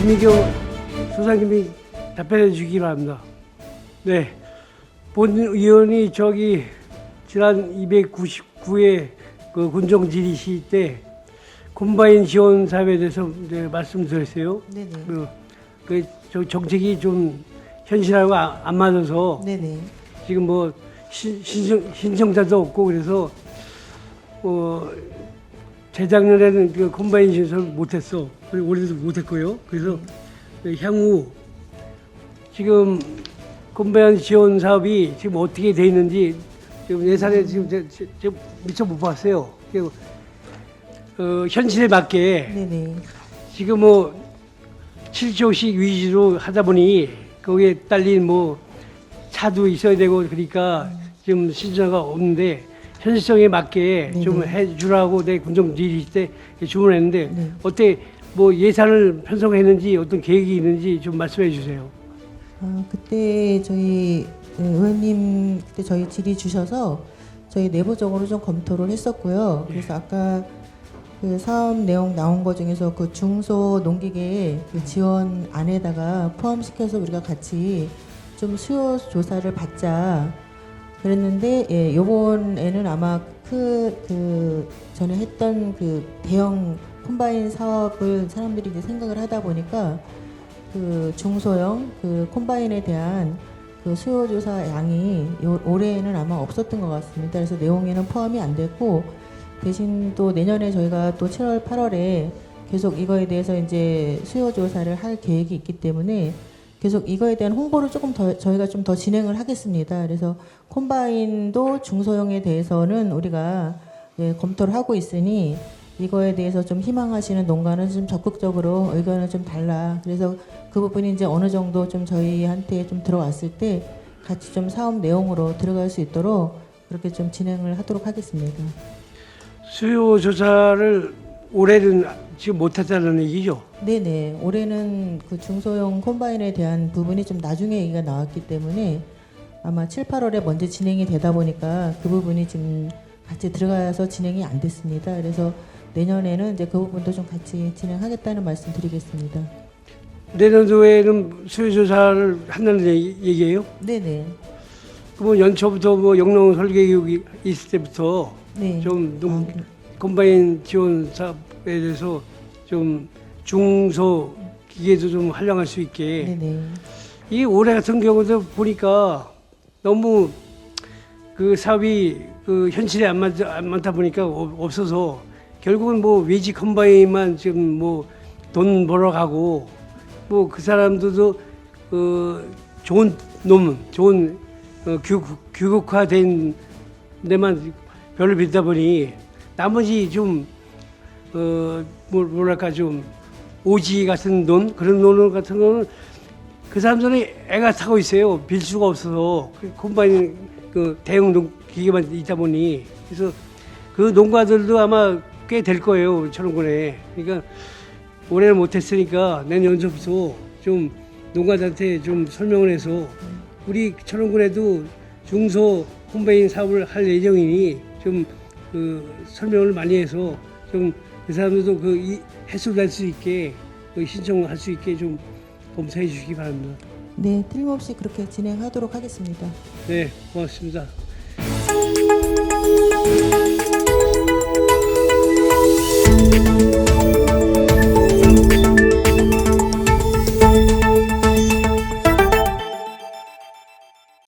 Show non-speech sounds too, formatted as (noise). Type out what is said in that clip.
김미경 소장님이 답변해 주기 바랍니다. 네. 본 의원이 저기 지난 299회 그 군정 질의시 때 콤바인 지원 사업에 대해서 이제 말씀드렸어요. 네네. 그, 그 저- 정책이 좀 현실하고 아- 안 맞아서 네네. 지금 뭐 신, 신청, 신청자도 없고 그래서 어 재작년에는 그 콤바인 신설 못했어. 올해도 못했고요. 그래서 그 향후 지금 콤바인 지원 사업이 지금 어떻게 돼 있는지 지금 예산에 지금 제, 제, 제 미처 못 봤어요. 그리고 어, 현실에 맞게 네네. 지금 뭐 7조씩 위주로 하다 보니 거기에 딸린 뭐 차도 있어야 되고 그러니까 지금 신청가 없는데 현실성에 맞게 좀. 해주라고 내 군정 지리 때 주문했는데 네. 어때 뭐 예산을 편성했는지 어떤 계획이 있는지 좀 말씀해 주세요. 아, 그때 저희 네, 의원님 그때 저희 질의 주셔서 저희 내부적으로 좀 검토를 했었고요. 그래서 아까 그 사업 내용 나온 것 중에서 그 중소 농기계 그 지원 안에다가 포함시켜서 우리가 같이 좀 수요 조사를 받자 그랬는데 예, 요번에는 아마 그, 그 전에 했던 그 대형 콤바인 사업을 사람들이 이제 생각을 하다 보니까 그 중소형 그 콤바인에 대한 그 수요 조사 양이 요, 올해에는 아마 없었던 것 같습니다. 그래서 내용에는 포함이 안 됐고 대신 또 내년에 저희가 또 7월 8월에 계속 이거에 대해서 이제 수요 조사를 할 계획이 있기 때문에 계속 이거에 대한 홍보를 조금 더 저희가 좀 더 진행을 하겠습니다. 그래서 콤바인도 중소형에 대해서는 우리가 예, 검토를 하고 있으니 이거에 대해서 좀 희망하시는 농가는 좀 적극적으로 의견을 좀 달라. 그래서 그 부분이 이제 어느 정도 좀 저희한테 좀 들어왔을 때 같이 좀 사업 내용으로 들어갈 수 있도록 그렇게 좀 진행을 하도록 하겠습니다. 수요 조사를 올해는 지금 못했다는 얘기죠. 네네. 올해는 그 중소형 콤바인에 대한 부분이 좀 나중에 얘기가 나왔기 때문에 아마 7, 8월에 먼저 진행이 되다 보니까 그 부분이 지금 같이 들어가서 진행이 안 됐습니다. 그래서 내년에는 이제 그 부분도 좀 같이 진행하겠다는 말씀 드리겠습니다. 내년도에는 수요 조사를 한다는 얘기- 얘기예요. 네네. 그러면 연초부터 뭐 영농 설계 교육이 있을 때부터 네. 좀 농, 아, 콤바인 지원 사업에 대해서 좀 중소 기계도 좀 활용할 수 있게 네네. 이 올해 같은 경우도 보니까 너무 그 사업이 그 현실에 안 맞다, 안 맞다 보니까 없- 없어서 결국은 뭐 외지 컴바인만 지금 뭐 돈 벌어 가고 뭐 그 사람들도 어 좋은 놈 좋은 어, 규, 규격화된 데만 별로 빌다 보니 나머지 좀 어, 뭐, 뭐랄까 좀 오지 같은 논 그런 논 같은 거는 그 사람들이 애가 타고 있어요. 빌 수가 없어서 그 콤바인 그 대형 농 기계만 있다 보니 그래서 그 농가들도 아마 꽤 될 거예요 철원군에. 그러니까 올해는 못했으니까 내년 연초부터 좀 농가들한테 좀 설명을 해서 우리 철원군에도 중소 콤바인 사업을 할 예정이니 좀 그 설명을 많이 해서 좀 그 사람들도 그 이- 해소될 수 있게 그 신청할 수 있게 좀 검사해 주시기 바랍니다. 네, 틀림없이 그렇게 진행하도록 하겠습니다. 네, 고맙습니다. (laughs)